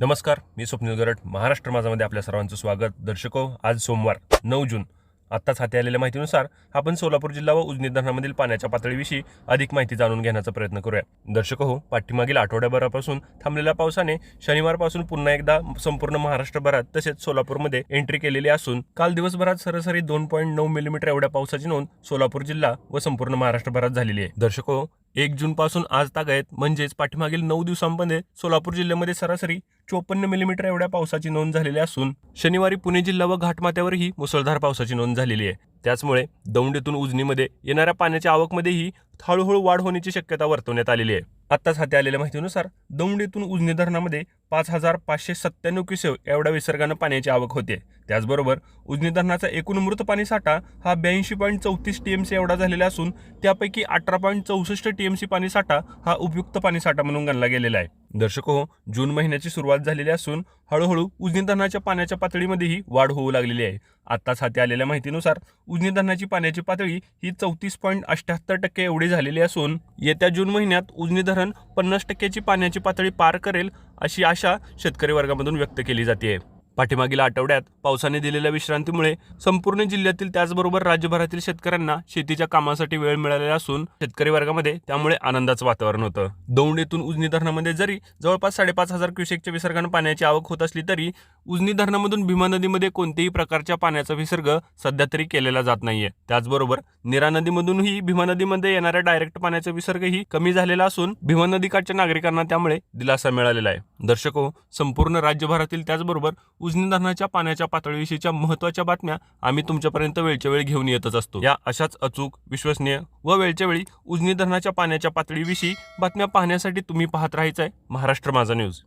नमस्कार मी स्वप्नील गरड महाराष्ट्र माझामध्ये आपल्या सर्वांचं स्वागत. दर्शको हो, आज सोमवार नऊ जून. आत्ताच हाती आलेल्या माहितीनुसार आपण सोलापूर जिल्हा व उजनी धरणामधील पाण्याच्या पातळीविषयी अधिक माहिती जाणून घेण्याचा प्रयत्न करूया. दर्शक हो पाठीमागील आठवड्याभरापासून थांबलेल्या पावसाने शनिवारपासून पुन्हा एकदा संपूर्ण महाराष्ट्रभरात तसेच सोलापूरमध्ये एंट्री केलेली असून काल दिवसभरात सरासरी दोन पॉईंट नऊ मिलीमीटर एवढ्या पावसाची नोंद सोलापूर जिल्हा व संपूर्ण महाराष्ट्रभरात झालेली आहे. दर्शक हो एक जूनपासून आज आज तागायत म्हणजेच पाठीमागील नऊ दिवसांमध्ये सोलापूर जिल्ह्यामध्ये सरासरी चोपन्न मिलीमीटर एवढ्या पावसाची नोंद झालेली असून शनिवारी पुणे जिल्हा व घाटमाथ्यावरही मुसळधार पावसाची नोंद झालेली आहे. त्याचमुळे दौंडेतून उजनीमध्ये येणाऱ्या पाण्याच्या आवकमध्येही हळूहळू वाढ होण्याची शक्यता वर्तवण्यात आलेली आहे. आत्ताच हाती आलेल्या माहितीनुसार दौंडेतून उजनी धरणामध्ये पाच हजार पाचशे सत्त्याण्णव क्युसेव एवढ्या विसर्गानं पाण्याची आवक होते. त्याचबरोबर उजनी धरणाचा एकूण मृत पाणी साठा हा ब्याऐंशी पॉईंट चौतीस टीएमसी एवढा झालेला असून त्यापैकी अठरा पॉईंट चौसष्ट टीएमसी पाणी साठा हा उपयुक्त पाणी साठा म्हणून गणला गेलेला आहे. दर्शक हो जून महिन्याची सुरुवात झालेली असून हळूहळू उजनी धरणाच्या पाण्याच्या पातळीमध्येही वाढ होऊ लागलेली आहे. आत्ताच हाती आलेल्या माहितीनुसार उजनी धरणाची पाण्याची पातळी ही चौतीस पॉईंट अठ्ठ्याहत्तर टक्के एवढी झालेली असून येत्या जून महिन्यात उजनी धरण पन्नास टक्क्याची पाण्याची पातळी पार करेल अशी आशा शेतकरी वर्गामधून व्यक्त केली जाते. पाठीमागील आठवड्यात पावसाने दिलेल्या विश्रांतीमुळे संपूर्ण जिल्ह्यातील त्याचबरोबर राज्यभरातील शेतकऱ्यांना शेतीच्या कामासाठी वेळ मिळालेला असून शेतकरी वर्गामध्ये त्यामुळे आनंदाचं वातावरण होतं. दौंडेतून उजनी धरणामध्ये जरी जवळपास साडेपाच हजार क्युसेकच्या विसर्गानं पाण्याची आवक होत असली तरी उजनी धरणामधून भीमा नदीमध्ये कोणत्याही प्रकारच्या पाण्याचा विसर्ग सध्या तरी केलेला जात नाहीये. त्याचबरोबर निरा नदीमधूनही भीमा नदीमध्ये येणाऱ्या डायरेक्ट पाण्याचा विसर्गही कमी झालेला असून भीमा नदीकाठच्या नागरिकांना त्यामुळे दिलासा मिळालेला आहे. दर्शक हो, संपूर्ण राज्यभरातील त्याचबरोबर उजनी धरणाच्या पाण्याच्या पातळीविषयीच्या महत्त्वाच्या बातम्या आम्ही तुमच्यापर्यंत वेळच्या वेळी घेऊन येतच असतो. या अशाच अचूक विश्वसनीय व वेळच्या वेळी उजनी धरणाच्या पाण्याच्या पातळीविषयी बातम्या पाहण्यासाठी तुम्ही पाहत राहायचं आहे महाराष्ट्र माझा न्यूज.